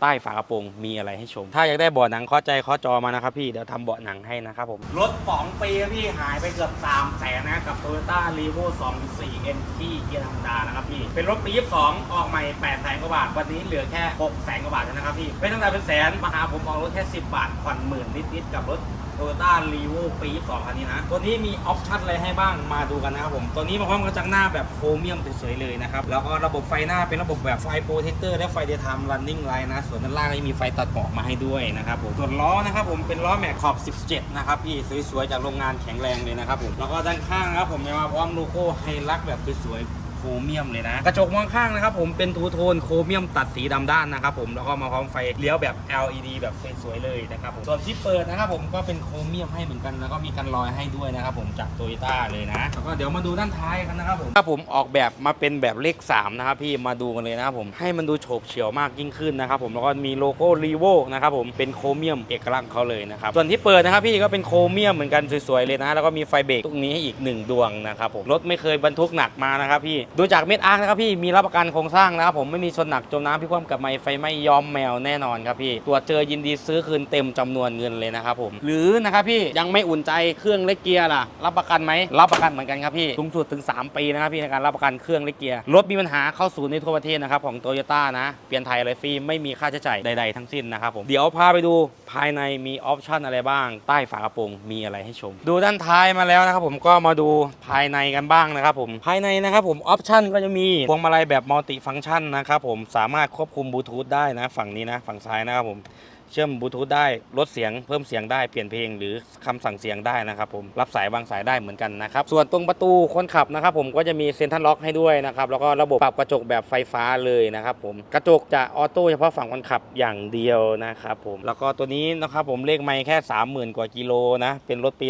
ใต้ฝากระโปรงมีอะไรให้ชม ถ้าอยากได้เบาะหนังเคาะใจเคาะจอมานะครับพี่ เดี๋ยวทำเบาะหนังให้นะครับผม รถ 2 ปีพี่หายไปเกือบ3แสนนะ กับ Toyota r e v o 24 NT เกียร์ธรรมดานะครับพี่ เป็นรถปี 22 ออกใหม่8แสนกว่าบาท วันนี้เหลือแค่6แสนกว่าบาทนะครับพี่ไม่ต้องกายเป็นแสนมาหาผมออกรถแค่ 10 บาทผ่อนหมื่นนิดๆกับรถ โตโยต้ารีโวปี 2 คันนี้นะ ตัวนี้มีออปชั่นอะไรให้บ้างมาดูกันนะครับผม ตัวนี้มาพร้อมกระจังหน้าแบบโครเมียมสวยๆเลยนะครับ แล้วก็ระบบไฟหน้าเป็นระบบแบบไฟโปรเทคเตอร์และไฟเดย์ไทม์รันนิ่งไลน์นะ ส่วนด้านล่างก็จะมีไฟตัดหมอกมาให้ด้วยนะครับผมส่วนล้อนะครับผมเป็นล้อแม็กขอบ 17 นะครับพี่สวยๆจากโรงงานแข็งแรงเลยนะครับผม แล้วก็ด้านข้างนะครับผมจะมาพร้อมโลโก้ไฮลักแบบสวยๆ โครเมียมเลยนะ กระจกมองข้างนะครับผมเป็นทูโทนโครเมียมตัดสีดำด้านนะครับผมแล้วก็มาพร้อมไฟเลี้ยวแบบ LED แบบสวยๆเลยนะครับผมส่วนที่เปิดนะครับผมก็เป็นโครเมียมให้เหมือนกันแล้วก็มีกันรอยให้ด้วยนะครับผมจากโตโยต้าเลยนะแล้วก็เดี๋ยวมาดูด้านท้ายกันนะครับผมถ้าผมออกแบบมาเป็นแบบเลข3นะครับพี่มาดูกันเลยนะครับผมให้มันดูโฉบเฉี่ยวมากยิ่งขึ้นนะครับผมแล้วก็มีโลโก้รีโวนะครับผมเป็นโครเมียมเอกลักษณ์เขาเลยนะครับส่วนที่เปิดนะครับพี่ก็เป็นโครเมียมเหมือนกันสวยๆเลยนะแล้วก็มีไฟเบรกตรงนี้ให้อีกหนึ่งดวงนะครับผมรถไม่เคยบรรทุกหนักมานะครับพี่ดูจากเม็ดอาร์คนะครับพี่มีรับประกันโครงสร้างนะครับผมไม่มีชนหนักจมน้ำพิความกับไม้ไฟไหม่ยอมแมวแน่นอนครับพี่ตรวจเจอยินดีซื้อคืนเต็มจำนวนเงินเลยนะครับผมหรือนะครับพี่ยังไม่อุ่นใจเครื่องเล็กเกียร์ล่ะ รับประกันไหมรับประกันเหมือนกันครับพี่สูงสุดถึง 3 ปีนะครับพี่ในการรับประกันเครื่องเล็กเกียร์รถมีปัญหาเข้าศูนย์ในทั่วประเทศนะครับของโตโยต้านะเปลี่ยนไทยอะไรฟรีไม่มีค่าใช้จ่ายใด ๆ ทั้งสิ้นนะครับผมเดี๋ยวพาไปดูภายในมีออปชั่นอะไรบ้าง ใต้ฝากระโปรงมีอะไรให้ชม ดูด้านท้ายมาแล้วนะครับผมก็มาดูภายในกันบ้างนะครับผมภายในนะครับผมออปชั่นก็จะมีพวงมาลัยแบบมัลติฟังก์ชันนะครับผมสามารถควบคุมบลูทูธได้นะ ฝั่งนี้นะ ฝั่งซ้ายนะครับผม เชื่อมบลูทูธได้ลดเสียงเพิ่มเสียงได้เปลี่ยนเพลงหรือคำสั่งเสียงได้นะครับผมรับสายวางสายได้เหมือนกันนะครับส่วนตรงประตูคนขับนะครับผมก็จะมีเซ็นทรัลล็อกให้ด้วยนะครับแล้วก็ระบบปรับกระจกแบบไฟฟ้าเลยนะครับผมกระจกจะออโต้เฉพาะฝั่งคนขับอย่างเดียวนะครับผมแล้วก็ตัวนี้นะครับผมเลขไม่แค่ 30,000 กว่ากิโลนะเป็นรถปี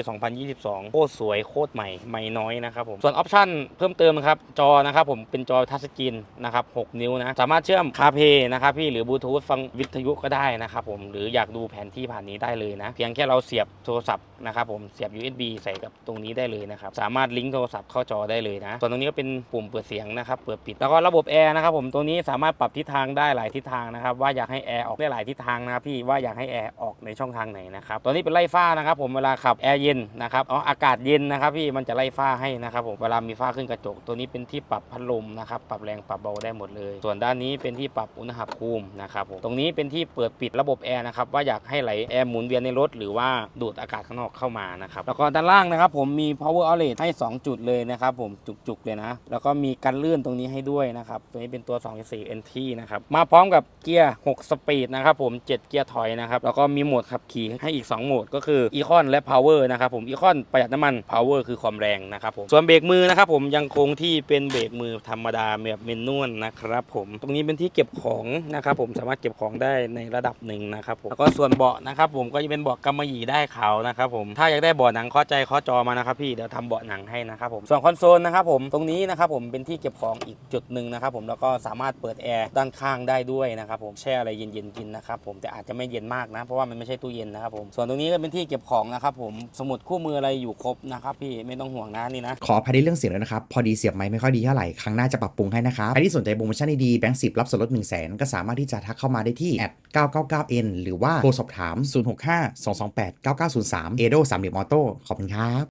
2022 โคตรสวยโคตรใหม่ไม่น้อยนะครับผมส่วนออปชั่นเพิ่มเติมนะครับจอนะครับผมเป็นจอทัชสกรีนนะครับ6นิ้วนะสามารถเชื่อมคาเพนะครับพี่หรือบลูทูธฟังวิทยุก็ได้นะครับผมหรืออยากดูแผนที่ผ่านนี้ได้เลยนะ เพียงแค่เราเสียบโทรศัพท์นะครับผมเสียบ USB ใส่กับตรงนี้ได้เลยนะครับสามารถลิงก์โทรศัพท์เข้าจอได้เลยนะส่วนตรงนี้ก็เป็นปุ่มเปิดเสียงนะครับเปิดปิดแล้วก็ระบบแอร์นะครับผมตัวนี้สามารถปรับทิศทางได้หลายทิศทางนะครับว่าอยากให้แอร์ออกได้หลายทิศทางนะครับพี่ว่าอยากให้แอร์ออกในช่องทางไหนนะครับตัวนี้เป็นไล่ฟ้านะครับผมเวลาขับแอร์เย็นนะครับอ๋ออากาศเย็นนะครับพี่มันจะไล่ฟ้าให้นะครับผมเวลามีฟ้าขึ้นกระจก ตัวนี้เป็นที่ปรับพัดลมนะครับปรับแรงปรับเบาได้หมดเลย ส่วนด้านนี้เป็นที่ปรับอุณหภูมินะครับผมตรงนี้เป็นที่เปิดปิดระบบแอร์นะครับว่าอยากให้ไหลแอร์หมุนเวียนในรถหรือว่าดูดอากาศข้างนอกเข้ามานะครับแล้วก็ด้านล่างนะครับผมมี power outlet ให้ 2 จุดเลยนะครับผมจุกๆเลยนะ แล้วก็มีกันลื่นตรงนี้ให้ด้วยนะครับตัวนี้เป็นตัว 2.4 NT นะครับมาพร้อมกับเกียร์ 6 สปีดนะครับผม 7 เกียร์ถอยนะครับแล้วก็มีโหมดขับขี่ให้อีก 2 โหมดก็คือ Econ และ Power นะครับผม Econ ประหยัดน้ำมัน Power คือความแรงนะครับผมส่วนเบรกมือนะครับผมยังคงที่เป็นเบรกมือธรรมดาแบบเมนนวลนะครับผมตรงนี้เป็นที่เก็บของนะครับผมสามารถเก็บของได้ในระดับหนึ่งนะครับผมแล้วก็ส่วนเบาะนะครับผมก็จะเป็นเบาะกำมะหยี่ได้ขาวนะครับผมถ้าอยากได้เบาะหนังเคาะใจเคาะจอมานะครับพี่เดี๋ยวทำเบาะหนังให้นะครับผมส่วนคอนโซลนะครับผมตรงนี้นะครับผมเป็นที่เก็บของอีกจุดหนึ่งนะครับผมแล้วก็สามารถเปิดแอร์ด้านข้างได้ด้วยนะครับผมแช่อะไรเย็นๆกินนะครับผมแต่อาจจะไม่เย็นมากนะเพราะว่ามันไม่ใช่ตู้เย็นนะครับผมส่วนตรงนี้ก็เป็นที่เก็บของนะครับผมสมุดคู่มืออะไรอยู่ครบนะครับพี่ไม่ต้องห่วงนะนี่นะขออภัยในเรื่องเสียงเลยนะครับพอดีเสียบไม้ไม่ค่อยดีเท่าไหร่ครั้งหน้าจะปรับปรุงให้นะครับใครที่สนใจโปรโมชั่นดีๆแบงค์สิบรับส่วนลด1 0 0 0 0แสนก็สามารถที่จะทักเข้ามาได้ที่ 999n หรือว่าโทรสอบถาม 065 228 9903 เอโดสามเหลี่ยมออโต้ขอบคุณครับ